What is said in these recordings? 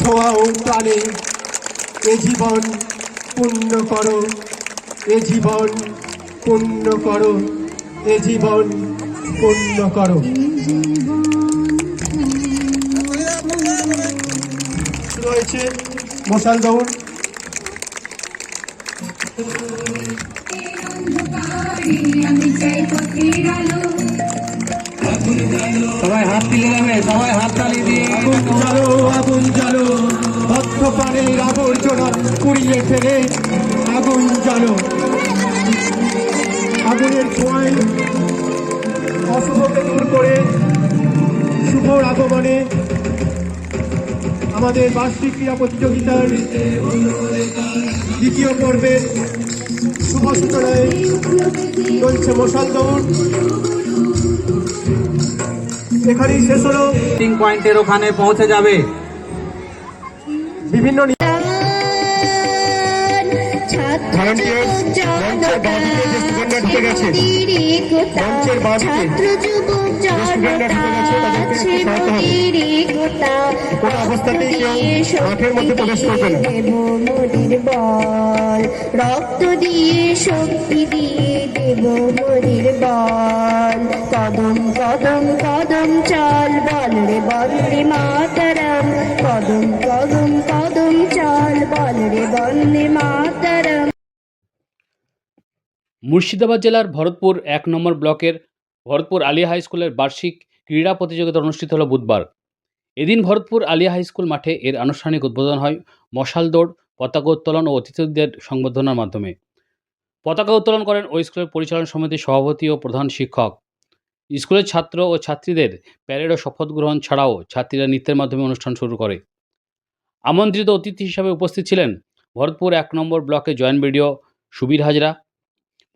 ছোঁয়া ও প্রাণে এ জীবন পূর্ণ করো, এ জীবন পূর্ণ করো, এ জীবন পূর্ণ করো। শুরু হয়েছে মশাল দৌড় আমি চাই পথের আলো সবাই হাত তুলে যাবে সবাই হাত তালি দিয়ে। আগুন জ্বালো আগুন জ্বালো। ভক্ত প্রাণের আবর্জনা পুড়িয়ে ফেলে। আগুন জ্বালো। আগুনের ছোঁয়ায় অশুভকে দূর করে শুভর আগমনে আমাদের বার্ষিক ক্রীড়া প্রতিযোগিতার দ্বিতীয় পর্বের শুভ সূচনায় চলছে মশাল দৌড়। এখানেই শেষ হলো। মিটিং পয়েন্টের ওখানে পৌঁছে যাবে। বিভিন্ন Volunteers, মঞ্চের বাঁদিকে যে স্টুডেন্টরা ঢুকে গেছে, মঞ্চের বাঁদিকে যে স্টুডেন্টরা ঢুকে গেছে, তাদেরকে একটু সহায়তা হবে। কোনো অবস্থাতেই কেউ মাঠের মধ্যে প্রবেশ করবে না। রক্ত দিয়ে শক্তি দিয়ে দেব মরির বল। কদম কদম চল বল রে বল রে মাতারাম। কদম কদম কদম চল বল রে বন্দে মাতারাম। মুর্শিদাবাদ জেলার ভরতপুর এক নম্বর ব্লকের ভরতপুর আলিয়া হাই স্কুলের বার্ষিক ক্রীড়া প্রতিযোগিতা অনুষ্ঠিত হলো বুধবার। এদিন ভরতপুর আলিয়া হাই স্কুল মাঠে এর আনুষ্ঠানিক উদ্বোধন হয় মশাল দৌড়, পতাকা উত্তোলন ও অতিথিদের সংবর্ধনার মাধ্যমে। পতাকা উত্তোলন করেন ওই স্কুলের পরিচালনা সমিতির সভাপতি ও প্রধান শিক্ষক। স্কুলের ছাত্র ও ছাত্রীদের প্যারেড ও শপথ গ্রহণ ছাড়াও ছাত্রীরা নৃত্যের মাধ্যমে অনুষ্ঠান শুরু করে। আমন্ত্রিত অতিথি হিসাবে উপস্থিত ছিলেন ভরতপুর এক নম্বর ব্লকে জয়েন্ট বিডিও সুবীর হাজরা,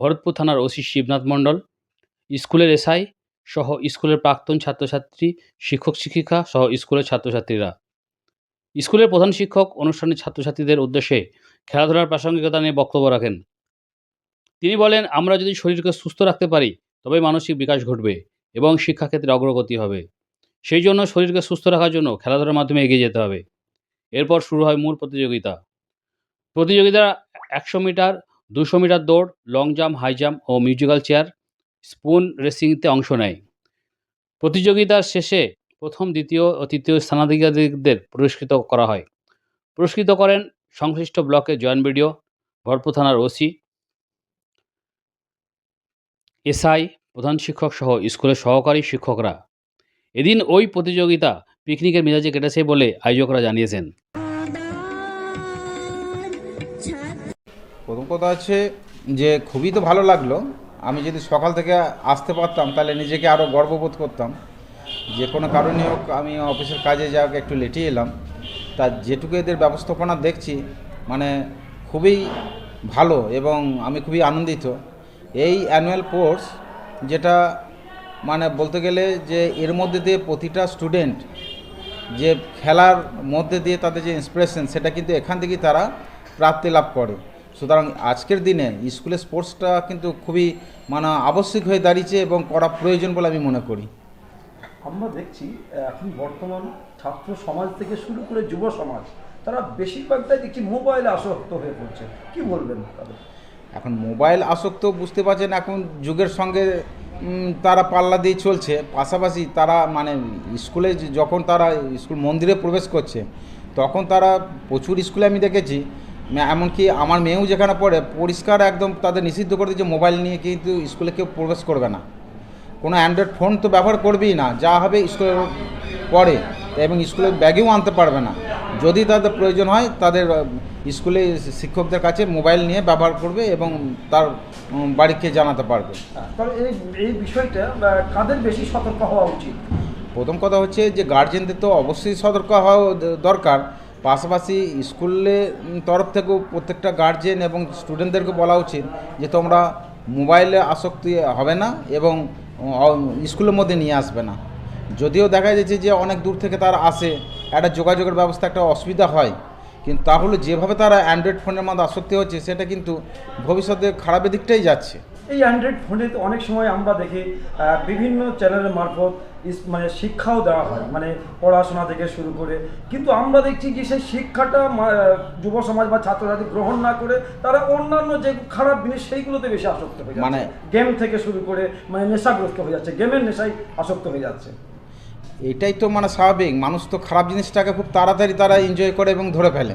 ভরতপুর থানার ওসি শিবনাথ মণ্ডল, স্কুলের এসআই সহ স্কুলের প্রাক্তন ছাত্রছাত্রী, শিক্ষক শিক্ষিকা সহ স্কুলের ছাত্রছাত্রীরা। স্কুলের প্রধান শিক্ষক অনুষ্ঠানে ছাত্রছাত্রীদের উদ্দেশ্যে খেলাধুলার প্রাসঙ্গিকতা নিয়ে বক্তব্য রাখেন। তিনি বলেন, আমরা যদি শরীরকে সুস্থ রাখতে পারি তবে মানসিক বিকাশ ঘটবে এবং শিক্ষাক্ষেত্রে অগ্রগতি হবে। সেই জন্য শরীরকে সুস্থ রাখার জন্য খেলাধুলার মাধ্যমে এগিয়ে যেতে হবে। এরপর শুরু হয় মূল প্রতিযোগিতা। প্রতিযোগিতা একশো মিটার, দুশো মিটার দৌড় লং জাম্প হাই জাম্প ও মিউজিক্যাল চেয়ার স্পুন রেসিংতে অংশ নেয়। প্রতিযোগিতার শেষে প্রথম, দ্বিতীয় ও তৃতীয় স্থানাধিকারীদের পুরস্কৃত করা হয়। পুরস্কৃত করেন সংশ্লিষ্ট ব্লকের জয়েন্ট বিডিও, ভরপুর থানার ওসি এসআই, প্রধান শিক্ষক সহ স্কুলের সহকারী শিক্ষকরা। এদিন ওই প্রতিযোগিতা পিকনিকের মেজাজে কেটেছে বলে আয়োজকরা জানিয়েছেন। প্রথম কথা হচ্ছে যে, খুবই তো ভালো লাগল। আমি যদি সকাল থেকে আসতে পারতাম, তাহলে নিজেকে আরও গর্ববোধ করতাম। যে কোনো কারণে হোক, আমি অফিসের কাজে যাক একটু লেটে এলাম। তা যেটুকু এদের ব্যবস্থাপনা দেখছি মানে খুবই ভালো এবং আমি খুবই আনন্দিত। এই অ্যানুয়াল কোর্স যেটা মানে বলতে গেলে যে এর মধ্যে দিয়ে প্রতিটা স্টুডেন্ট যে খেলার মধ্যে দিয়ে তাদের যে ইন্সপিরেশন সেটা কিন্তু এখান থেকেই তারা প্রাপ্তি লাভ করে। সুতরাং আজকের দিনে স্কুলে স্পোর্টসটা কিন্তু খুবই মানে আবশ্যিক হয়ে দাঁড়িয়েছে এবং করা প্রয়োজন বলে আমি মনে করি। আমরা দেখছি এখন বর্তমান ছাত্র সমাজ থেকে শুরু করে যুব সমাজ, তারা বেশিরভাগটাই দেখছি মোবাইলে আসক্ত হয়ে পড়ছে। কি বলবেন তাদের? এখন মোবাইল আসক্ত বুঝতে পারছেন, এখন যুগের সঙ্গে তারা পাল্লা দিয়ে চলছে। পাশাপাশি তারা মানে স্কুলে যখন তারা স্কুল মন্দিরে প্রবেশ করছে, তখন তারা প্রচুর স্কুলে আমি দেখেছি। এমনকি আমার মেয়েও যেখানে পড়ে, পরিষ্কার একদম তাদের নিষিদ্ধ করে দিয়েছে, মোবাইল নিয়ে কিন্তু স্কুলে কেউ প্রবেশ করবে না। কোনো অ্যান্ড্রয়েড ফোন তো ব্যবহার করবেই না, যা হবে স্কুলে পড়ে, এবং স্কুলে ব্যাগেও আনতে পারবে না। যদি তাদের প্রয়োজন হয়, তাদের স্কুলে শিক্ষকদের কাছে মোবাইল নিয়ে ব্যবহার করবে এবং তার বাড়িকে জানাতে পারবে। এই এই বিষয়টা কাদের বেশি সতর্ক হওয়া উচিত? প্রথম কথা হচ্ছে যে গার্জেনদের তো অবশ্যই সতর্ক হওয়া দরকার। পাশাপাশি স্কুলের তরফ থেকেও প্রত্যেকটা গার্জেন এবং স্টুডেন্টদেরকে বলা উচিত যে তোমরা মোবাইলে আসক্তি হবে না এবং স্কুলের মধ্যে নিয়ে আসবে না। যদিও দেখা যাচ্ছে যে অনেক দূর থেকে তারা আসে একটা যোগাযোগের ব্যবস্থা একটা অসুবিধা হয়। কিন্তু তাহলে যেভাবে তারা অ্যান্ড্রয়েড ফোনের মধ্যে আসক্তি হচ্ছে সেটা কিন্তু ভবিষ্যতে খারাপের দিকটাই যাচ্ছে। এই অ্যান্ড্রয়েড ফোনে অনেক সময় আমরা দেখি বিভিন্ন চ্যানেলের মারফত মানে শিক্ষাও দেওয়া হয় মানে পড়াশোনা থেকে শুরু করে। কিন্তু আমরা দেখছি যে সেই শিক্ষাটা যুব সমাজ বা ছাত্রছাত্রী গ্রহণ না করে তারা অন্যান্য যে খারাপ জিনিস সেইগুলোতে বেশি আসক্ত হয়ে যাচ্ছে। মানে- গেম থেকে শুরু করে মানে নেশাগ্রস্ত হয়ে যাচ্ছে গেমের নেশায় আসক্ত হয়ে যাচ্ছে। এটাই তো মানে স্বাভাবিক। মানুষ তো খারাপ জিনিসটাকে খুব তাড়াতাড়ি তারা এনজয় করে এবং ধরে ফেলে।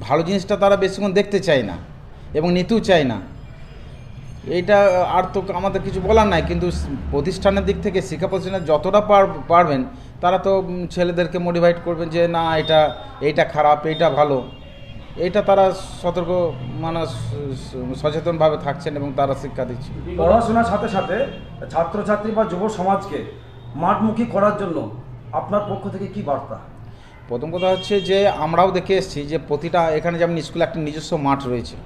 ভালো জিনিসটা তারা বেশিক্ষণ দেখতে চায় না এবং নিতেও চায় না। এইটা আর তো আমাদের কিছু বলার নাই, কিন্তু প্রতিষ্ঠানের দিক থেকে শিক্ষা প্রতিষ্ঠানে যতটা পার- পারবেন, তারা তো ছেলেদেরকে মোটিভেট করবেন যে, না, এটা, এইটা খারাপ, এইটা ভালো। এইটা তারা সতর্ক মানে সচেতনভাবে থাকছেন এবং তারা শিক্ষা দিচ্ছে। পড়াশোনার সাথে সাথে ছাত্রছাত্রী বা যুব সমাজকে মাঠমুখী করার জন্য আপনার পক্ষ থেকে কি বার্তা? প্রথম কথা হচ্ছে যে, আমরাও দেখে এসেছি যে, প্রতিটা এখানে যেমন স্কুলে একটা নিজস্ব মাঠ রয়েছে।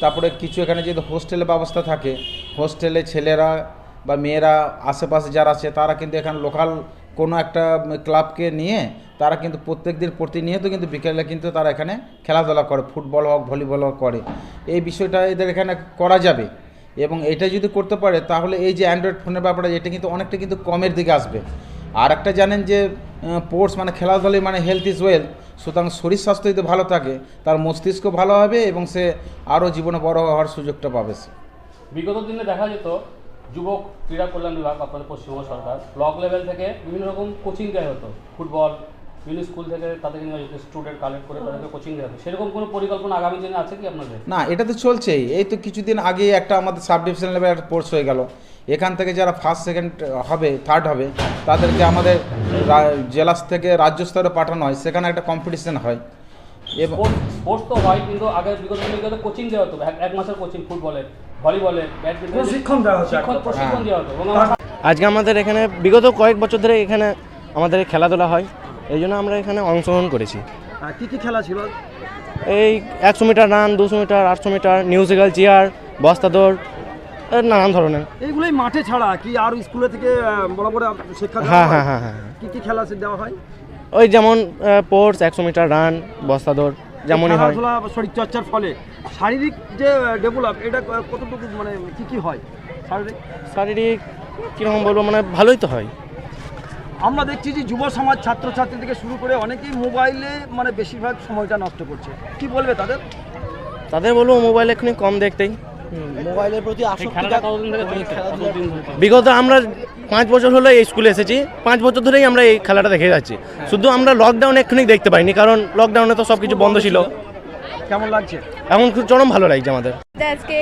তারপরে কিছু এখানে যদি হোস্টেলের ব্যবস্থা থাকে, হোস্টেলে ছেলেরা বা মেয়েরা আশেপাশে যারা আছে, তারা কিন্তু এখানে লোকাল কোনো একটা ক্লাবকে নিয়ে, তারা কিন্তু প্রত্যেক দিন প্রতিনিয়ত কিন্তু বিকেলে কিন্তু তারা এখানে খেলাধুলা করে, ফুটবল হোক, ভলিবল হোক করে। এই বিষয়টা এদের এখানে করা যাবে। এবং এটা যদি করতে পারে, তাহলে এই যে অ্যান্ড্রয়েড ফোনের ব্যাপারে এটা কিন্তু অনেকটা কিন্তু কমের দিকে আসবে। আর একটা জানেন যে স্পোর্টস মানে খেলাধুলায় মানে হেলথ ইজ ওয়েলথ সুতরাং শরীর স্বাস্থ্য যদি ভালো থাকে, তার মস্তিষ্ক ভালো হবে এবং সে আরও জীবনে বড় হওয়ার সুযোগটা পাবে সে। বিগত দিনে দেখা যেত, যুবক ক্রীড়া কল্যাণ বিভাগ আপনাদের পশ্চিমবঙ্গ সরকার ব্লক লেভেল থেকে বিভিন্ন রকম কোচিং দেওয়া হতো ফুটবল বিভিন্ন স্কুল থেকে তাদেরকে নিয়ে যেত স্টুডেন্ট কালেক্ট করে তাদেরকে কোচিং দেওয়া হতো সেরকম কোনো পরিকল্পনা আগামী দিনে আছে কি আপনাদের? না এটা তো চলছেই। এই তো কিছুদিন আগে একটা আমাদের সাব ডিভিশন লেভেল একটা কোর্স হয়ে গেল। এখান থেকে যারা ফার্স্ট সেকেন্ড হবে থার্ড হবে তাদেরকে আমাদের রা- জেলা থেকে রাজ্য স্তরে পাঠানো হয়। সেখানে একটা কম্পিটিশন হয়। এবং স্পোর্টস তো হয় কিন্তু আগে বিগত দিনে কোচিং দেওয়া হতো। এক- মাসের কোচিং ফুটবলের ভলিবলের ব্যাডমিন্টন প্রশিক্ষণ দেওয়া হচ্ছে শিক্ষণ প্রশিক্ষণ হ্যাঁ। দেওয়া হতো। আজকে আমাদের এখানে বিগত কয়েক বছর ধরে এখানে আমাদের খেলাধুলা হয়। এই জন্য আমরা এখানে অংশগ্রহণ করেছি। কি কি খেলা ছিল? এই একশো মিটার রান দুশো মিটার আটশো মিটার মিউজিক্যাল চেয়ার বস্তা দৌড় নানান ধরনের। এইগুলোই মাঠে ছাড়া কি আর স্কুলে থেকে বড় বড় শিক্ষা দেওয়া হ্যাঁ হ্যাঁ? হ্যাঁ হ্যাঁ কি কি খেলা দেওয়া হয়? ওই যেমন পোর্টস একশো মিটার রান বস্তা দৌড় যেমনই হয়। শরীর চর্চার ফলে শারীরিক যে ডেভেলপ এটা কতটুকু মানে কি কি হয় শারীরিক? শারীরিক কীরকম বলব মানে ভালোই তো হয়। আমরা দেখছি যে যুব সমাজ ছাত্রছাত্রী থেকে শুরু করে অনেকেই মোবাইলে মানে বেশিরভাগ সময়টা নষ্ট করছে। কি বলবে তাদের? তাদের বলব মোবাইল এক্ষুনি কম দেখতেই। মোবাইলের প্রতি বিগত আমরা পাঁচ বছর হলো এই স্কুলে এসেছি। পাঁচ বছর ধরেই আমরা এই খেলাটা দেখে যাচ্ছি। শুধু আমরা লকডাউনে এক্ষুনি দেখতে পাইনি কারণ লকডাউনে তো সব কিছু বন্ধ ছিল। কেমন লাগছে? এখন খুব চরম ভালো লাগছে আমাদের। আজকে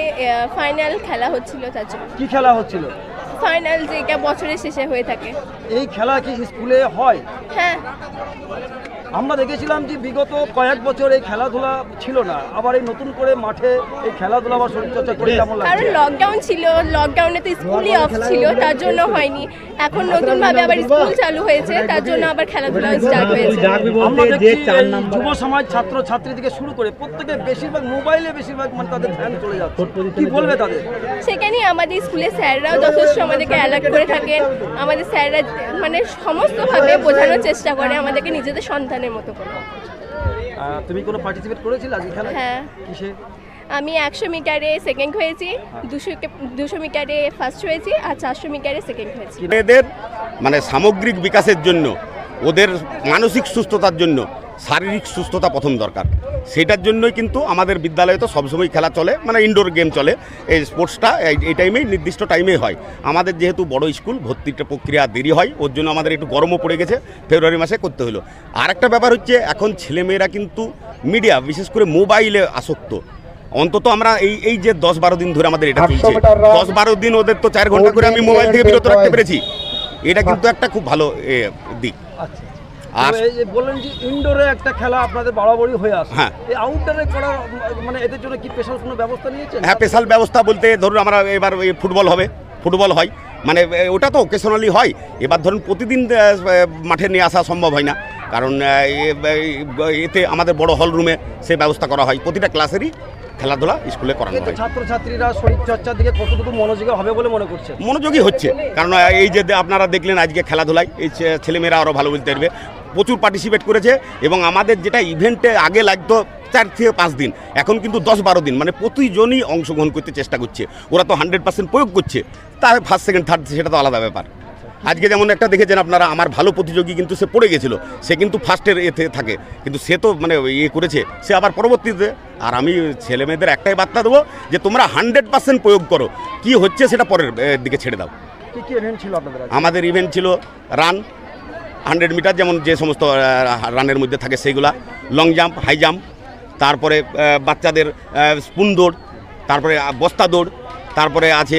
ফাইনাল খেলা হচ্ছিল তার জন্য। কি খেলা হচ্ছিল? ফাইনাল যেটা বছরের শেষে হয়ে থাকে। এই খেলা কি স্কুলে হয়? হ্যাঁ। আমরা দেখেছিলাম যে বিগত কয়েক বছর এই খেলাধুলা ছিল না। আবার এই নতুন করে মাঠে এই খেলাধুলা বা শরীরচর্চা করে কেমন কারণ লাগছে লকডাউন ছিল লকডাউনে তো স্কুলই অফ ছিল তার জন্য হয়নি। এখন নতুন ভাবে আবার স্কুল চালু হয়েছে তার জন্য আবার খেলাধুলা স্টার্ট হয়েছে। আমরা দেখছি যুব সমাজ ছাত্র ছাত্রী থেকে শুরু করে প্রত্যেকে বেশিরভাগ মোবাইলে বেশিরভাগ মানে তাদের ধ্যান চলে যাচ্ছে। কি বলবে তাদের? সেখানে আমাদের স্কুলের স্যাররাও যথেষ্ট আমাদেরকে অ্যালার্ট করে থাকেন। আমাদের স্যাররা মানে সমস্তভাবে বোঝানোর চেষ্টা করে আমাদেরকে নিজেদের সন্তানের মতো কোনো তুমি কোনো পার্টিসিপেট করেছিলে আজ এখানে হ্যাঁ। কিসে? আমি একশো মিটারে সেকেন্ড হয়েছি দুশো দুশো মিটারে ফার্স্ট হয়েছি আর চারশো মিটারে সেকেন্ড হয়েছি। মেয়েদের মানে সামগ্রিক বিকাশের জন্য ওদের মানসিক সুস্থতার জন্য শারীরিক সুস্থতা প্রথম দরকার। সেটার জন্যই কিন্তু আমাদের বিদ্যালয়ে তো সবসময় খেলা চলে মানে ইনডোর গেম চলে। এই স্পোর্টসটা এই টাইমেই নির্দিষ্ট টাইমেই হয়। আমাদের যেহেতু বড় স্কুল ভর্তিটা প্রক্রিয়া দেরি হয় ওর জন্য আমাদের একটু গরমও পড়ে গেছে ফেব্রুয়ারি মাসে করতে হলো। আর একটা ব্যাপার হচ্ছে এখন ছেলেমেয়েরা কিন্তু মিডিয়া বিশেষ করে মোবাইলে আসক্ত। অন্তত আমরা এই এই যে দশ বারো দিন ধরে আমাদের এটা চলছে। দশ বারো দিন ওদের তো চার ঘণ্টা করে আমি মোবাইল থেকে বিরত রাখতে পেরেছি। এটা কিন্তু একটা খুব ভালো দিক। আচ্ছা আর এই বললেন যে ইনডোরে একটা খেলা আপনাদের হয়ে আসে হ্যাঁ। এই আউটডোরে করার মানে এদের জন্য কি স্পেশাল কোনো ব্যবস্থা নিয়েছেন? হ্যাঁ স্পেশাল ব্যবস্থা বলতে ধরুন আমরা এবার ফুটবল হবে ফুটবল হয়। মানে ওটা তো ওকেশনালি হয়। এবার ধরুন প্রতিদিন মাঠে নিয়ে আসা সম্ভব হয় না। কারণ এতে আমাদের বড় হল রুমে সে ব্যবস্থা করা হয়। প্রতিটা ক্লাসেরই খেলাধুলা স্কুলে করানো হয়। ছাত্রছাত্রীরা শরীর চর্চার দিকে কতটুকু মনোযোগী হবে বলে মনে করছে মনোযোগী হচ্ছে। কারণ এই যে আপনারা দেখলেন আজকে খেলাধুলায় এই ছেলেমেয়েরা আরও ভালো বলতে পারবে। প্রচুর পার্টিসিপেট করেছে এবং আমাদের যেটা ইভেন্টে আগে লাগতো চার থেকে পাঁচ দিন এখন কিন্তু দশ বারো দিন মানে প্রতিজনই অংশগ্রহণ করতে চেষ্টা করছে। ওরা তো হান্ড্রেড পার্সেন্ট প্রয়োগ করছে। তার ফার্স্ট সেকেন্ড থার্ড সেটা তো আলাদা ব্যাপার। আজকে যেমন একটা দেখেছেন আপনারা আমার ভালো প্রতিযোগী কিন্তু সে পড়ে গেছিল। সে কিন্তু ফার্স্টের এতে থাকে। কিন্তু সে তো মানে ইয়ে করেছে সে আবার পরবর্তীতে। আর আমি ছেলে মেয়েদের একটাই বার্তা দেবো যে তোমরা হান্ড্রেড পার্সেন্ট প্রয়োগ করো। কি হচ্ছে সেটা পরের দিকে ছেড়ে দাও। আমাদের ইভেন্ট ছিল রান হান্ড্রেড মিটার যেমন যে সমস্ত রানের মধ্যে থাকে সেইগুলা। লং জাম্প হাই জাম্প তারপরে বাচ্চাদের স্পুন দৌড় তারপরে বস্তা দৌড় তারপরে আছে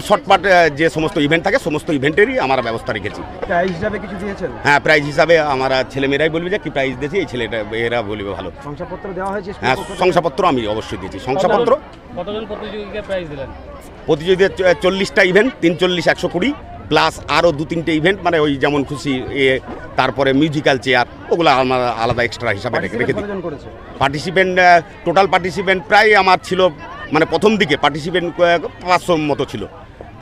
শর্টপাট যে সমস্ত ইভেন্ট থাকে সমস্ত ইভেন্টেরই আমরা ব্যবস্থা রেখেছি। প্রাইজ হিসাবে কিছু দিয়েছেন? হ্যাঁ প্রাইজ হিসাবে আমার ছেলেমেয়েরাই বলবে যে কি প্রাইজ দিয়েছি? এই ছেলেটা এরা বলবে ভালো। শংসাপত্র দেওয়া হয়েছে হ্যাঁ শংসাপত্র আমি অবশ্যই দিয়েছি। শংসাপত্র? কতজন প্রতিযোগীকে প্রাইজ দিলেন? প্রতিযোগীদের চ- চল্লিশটা ইভেন্ট তিন চল্লিশ একশো কুড়ি প্লাস আরও দু তিনটে ইভেন্ট মানে ওই যেমন খুশি এ তারপরে মিউজিক্যাল চেয়ার ওগুলো আমার আলাদা এক্সট্রা হিসাবে রেখে রেখে দিই। পার্টিসিপেন্ট টোটাল পার্টিসিপেন্ট প্রায় আমার ছিল মানে প্রথম দিকে পার্টিসিপেন্ট পাঁচশো মতো ছিল।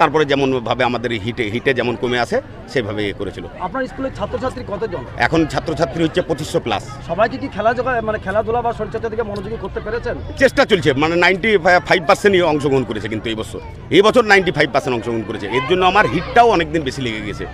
তারপরে যেমনভাবে আমাদের হিটে হিটে যেমন কমে আসে সেভাবে ইয়ে করেছিল। আপনার স্কুলের ছাত্রছাত্রী কতজন? এখন ছাত্রছাত্রী হচ্ছে পঁচিশশো প্লাস সবাই কি খেলা মানে খেলাধুলা বা শরীরচর্চা থেকে মনোযোগী করতে পেরেছেন? চেষ্টা চলছে মানে নাইনটি ফাইভ পার্সেন্টই অংশগ্রহণ করেছে কিন্তু এই বছর। এই বছর নাইনটি ফাইভ পার্সেন্ট অংশগ্রহণ করেছে। এর জন্য আমার হিটটাও অনেকদিন বেশি লেগে গেছে।